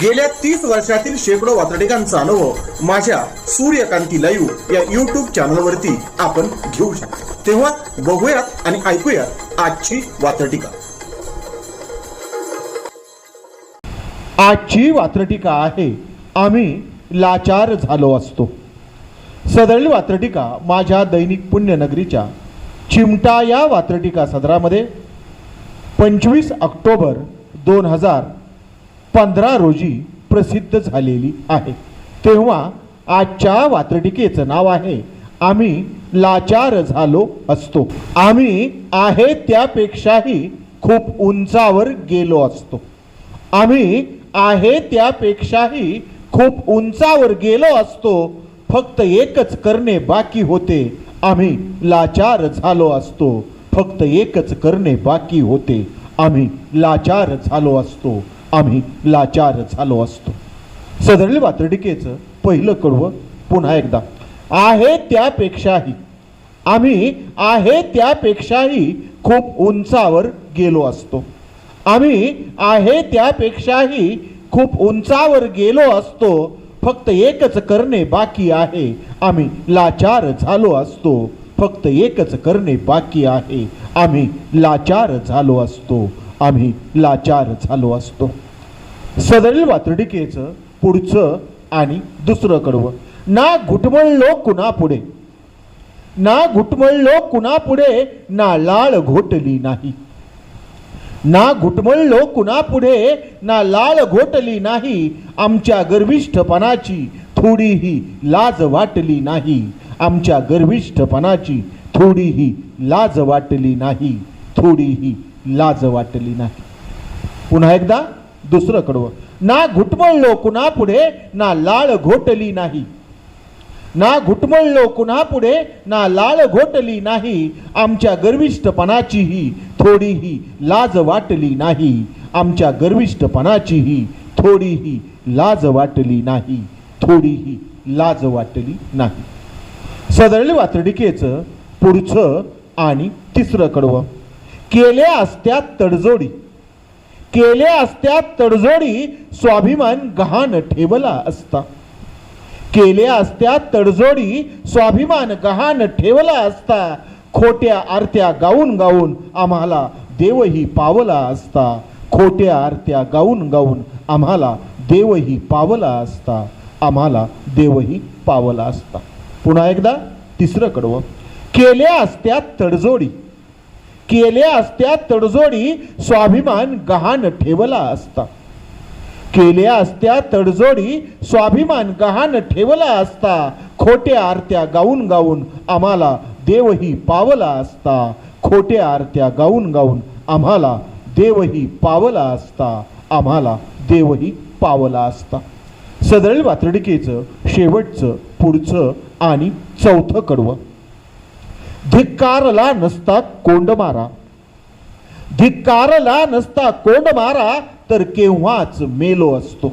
गेल्या तीस वर्षातील शेकडो वातडिकांचा अनुभव माझ्या सूर्यकांती लाईव्ह या युट्यूब चॅनलवरती आपण घेऊ शकतो. तेव्हा बघूयात आणि ऐकूयात आजची वातडिका आजची वात्रटिका आहे आम्ही लाचार झालो असतो. सदरील वात्रटिका माझ्या दैनिक पुण्यनगरीच्या चिमटा या वात्रटिका सदरामध्ये पंचवीस ऑक्टोबर दोन हजार पंधरा रोजी प्रसिद्ध झालेली आहे. तेव्हा आजच्या वात्रटिकेचं नाव आहे आम्ही लाचार झालो असतो. आम्ही आहे त्यापेक्षाही खूप उंचावर गेलो असतो. आम्ही आहे त्यापेक्षाही खूप उंचावर गेलो असतो. फक्त एकच करणे बाकी होते. आम्ही लाचार झालो असतो. फक्त एकच करणे बाकी होते. आम्ही लाचार झालो असतो. आम्ही लाचार झालो असतो. सदरील वातडिकेचं पहिलं कडवं पुन्हा एकदा. आहे त्यापेक्षाही आम्ही आहे त्यापेक्षाही खूप उंचावर गेलो असतो. आम्ही आहे त्यापेक्षाही खूप उंचावर गेलो असतो. फक्त एकच करणे बाकी आहे. आम्ही लाचार झालो असतो. फक्त एकच करणे बाकी आहे. आम्ही लाचार झालो असतो. आम्ही लाचार झालो असतो. सदरील वातुर्डिकेचं पुढचं आणि दुसरं कडवं ना घुटमळलो कुणा पुढे ना घुटमळलो कुणा पुढे ना लाळ घोटली नाही. ना घुटमळलो कुणा पुढे ना लाळ घोटली नाही. आमच्या गर्विष्ठपणाची थोडीही लाज वाटली नाही. आमच्या गर्विष्ठपणाची थोडीही लाज वाटली नाही. थोडीही लाज वाटली नाही. पुन्हा एकदा. दुसरं कडवं ना घुटमळलो कुणा पुढे ना लाळ घोटली नाही. ना घुटमळलो कुणा पुढे ना लाळ घोटली नाही. आमच्या गर्विष्ठपणाचीही थोडीही लाज वाटली नाही. आमच्या गर्विष्ठपणाचीही थोडीही लाज वाटली नाही. थोडीही लाज वाटली नाही. सदरली वातडिकेचं पुढचं आणि तिसरं कडवं. केल्या असत्या तडजोडी. केल्या असत्या तडजोडी स्वाभिमान गहाण ठेवला असता. केल्या असत्या तडजोडी स्वाभिमान गहाण ठेवला असता. खोट्या आरत्या गाऊन गाऊन आम्हाला देवही पावला असता. खोट्या आरत्या गाऊन गाऊन आम्हाला देवही पावला असता. आम्हाला देवही पावला असता. पुन्हा एकदा तिसरं कडवं. केल्या असत्या तडजोडी केल्या असत्या तडजोडी स्वाभिमान गहाण ठेवला असता. केल्या असत्या तडजोडी स्वाभिमान गहाण ठेवला असता. खोट्या आरत्या गाऊन गाऊन आम्हाला देवही पावला असता. खोट्या आरत्या गाऊन गाऊन आम्हाला देवही पावला असता. आम्हाला देवही पावला असता. सदळ वातडिकेचं शेवटचं पुढचं आणि चौथं कडवं. धिक्कारला नसता कोंड मारा. धिक्कारला नसता कोंड मारा तर केव्हाच मेलो असतो.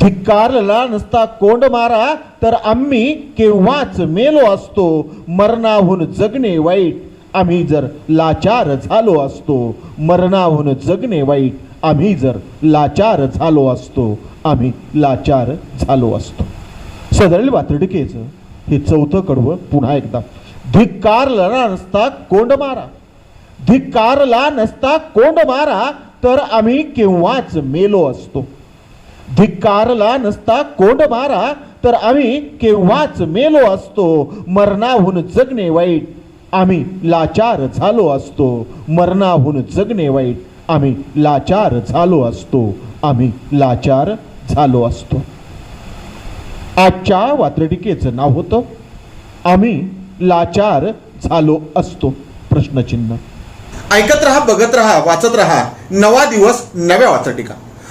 धिक्कारला नसता कोंड मारा तर आम्ही केव्हाच मेलो असतो. मरणाहून जगणे वाईट आम्ही जर लाचार झालो असतो. मरणाहून जगणे वाईट आम्ही जर लाचार झालो असतो. आम्ही लाचार झालो असतो. सदरील वातडकेचं हे चौथं कडवं पुन्हा एकदा. धिक्कारला नसता कोंड मारा. धिक्कारला नसता कोंड मारा तर आम्ही केव्हाच मेलो असतो. धिक्कारला नसता कोंड मारा तर आम्ही केव्हाच मेलो असतो. मरणाहून जगणे वाईट आम्ही लाचार झालो असतो. मरणाहून जगणे वाईट आम्ही लाचार झालो असतो. आम्ही लाचार झालो असतो. आजच्या वात्रटिकेचं नाव होतं आम्ही लाचार झालो असतो. प्रश्नचिन्ह. ऐकत रहा बघत रहा वाचत रहा. नवा दिवस नव्या वाचटिका.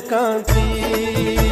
कांती